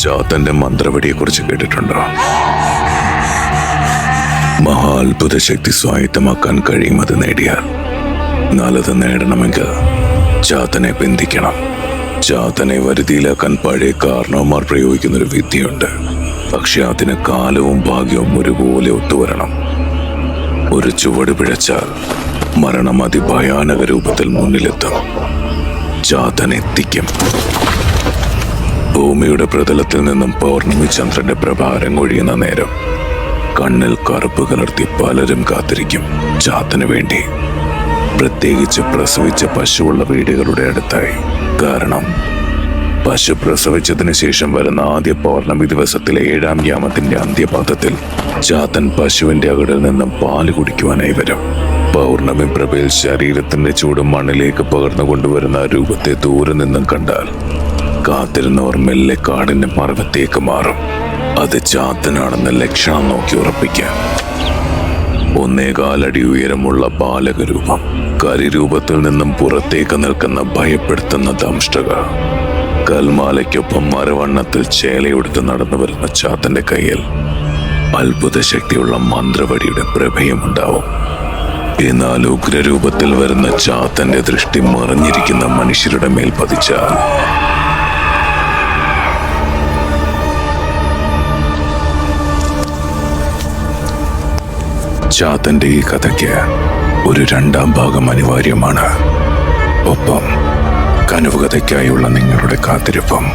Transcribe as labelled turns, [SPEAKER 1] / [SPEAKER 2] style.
[SPEAKER 1] ചാത്തന്റെ മന്ത്രവടിയെ കുറിച്ച് കേട്ടിട്ടുണ്ടോ? മഹാത്ഭുത ശക്തി സ്വായത്തമാക്കാൻ കഴിയുമത് നേടിയാൽ നല്ലത് നേടണമെങ്കിൽ ചാത്തനെ ബന്ധിക്കണം ചാത്തനെ വരുതിയിലാക്കാൻ പഴയ കാരണവന്മാർ പ്രയോഗിക്കുന്ന ഒരു വിദ്യയുണ്ട്. പക്ഷെ അതിന് കാലവും ഭാഗ്യവും ഒരുപോലെ ഒത്തുവരണം. ഒരു ചുവട് പിഴച്ചാൽ മരണം അതിഭയാനക രൂപത്തിൽ മുന്നിലെത്തും. ചാത്തൻ എത്തിക്കും. ഭൂമിയുടെ പ്രതലത്തിൽ നിന്നും പൗർണമി ചന്ദ്രന്റെ പ്രഭാരം ഒഴിയുന്ന നേരം കണ്ണിൽ കറുപ്പ് കലർത്തി പലരും കാത്തിരിക്കും. ചാത്തിനു വേണ്ടി പ്രത്യേകിച്ച് പ്രസവിച്ച പശുവുള്ള വീടുകളുടെ അടുത്തായി. കാരണം പശു പ്രസവിച്ചതിന് ശേഷം വരുന്ന ആദ്യ പൗർണമി ദിവസത്തിലെ ഏഴാം യാമത്തിന്റെ അന്ത്യപാദത്തിൽ ചാത്തൻ പശുവിന്റെ അകടിൽ നിന്നും പാൽ കുടിക്കുവാനായി വരും. പൗർണമി പ്രഭയിൽ ശരീരത്തിന്റെ ചൂട് മണ്ണിലേക്ക് പകർന്നു കൊണ്ടുവരുന്ന രൂപത്തെ ദൂരെ നിന്നും കണ്ടാൽ കാത്തിരുന്നവർ മെല്ലെ കാടിന്റെ മറവത്തേക്ക് മാറും. അത് ചാത്തനാണെന്ന ലക്ഷണം നോക്കി ഉറപ്പിക്കാം. ഒന്നേകാലടി ഉയരമുള്ള ബാലകരൂപം കരിരൂപത്തിൽ നിന്നും പുറത്തേക്ക് നിൽക്കുന്ന ഭയപ്പെടുത്തുന്ന ദംഷ്ടക കൽമാലയ്ക്കൊപ്പം മരവണ്ണത്തിൽ ചേലയെടുത്ത് നടന്നു വരുന്ന ചാത്തന്റെ കയ്യിൽ അത്ഭുത ശക്തിയുള്ള മന്ത്രവടിയുടെ പ്രഭയമുണ്ടാവും. എന്നാൽ ഉഗ്രരൂപത്തിൽ വരുന്ന ചാത്തന്റെ ദൃഷ്ടി മറിഞ്ഞിരിക്കുന്ന മനുഷ്യരുടെ മേൽ പതിച്ചാൽ ചാത്തന്റെ ഈ കഥയ്ക്ക് ഒരു രണ്ടാം ഭാഗം അനിവാര്യമാണ്. ഒപ്പം കനവുകഥയ്ക്കായുള്ള നിങ്ങളുടെ കാത്തിരിപ്പം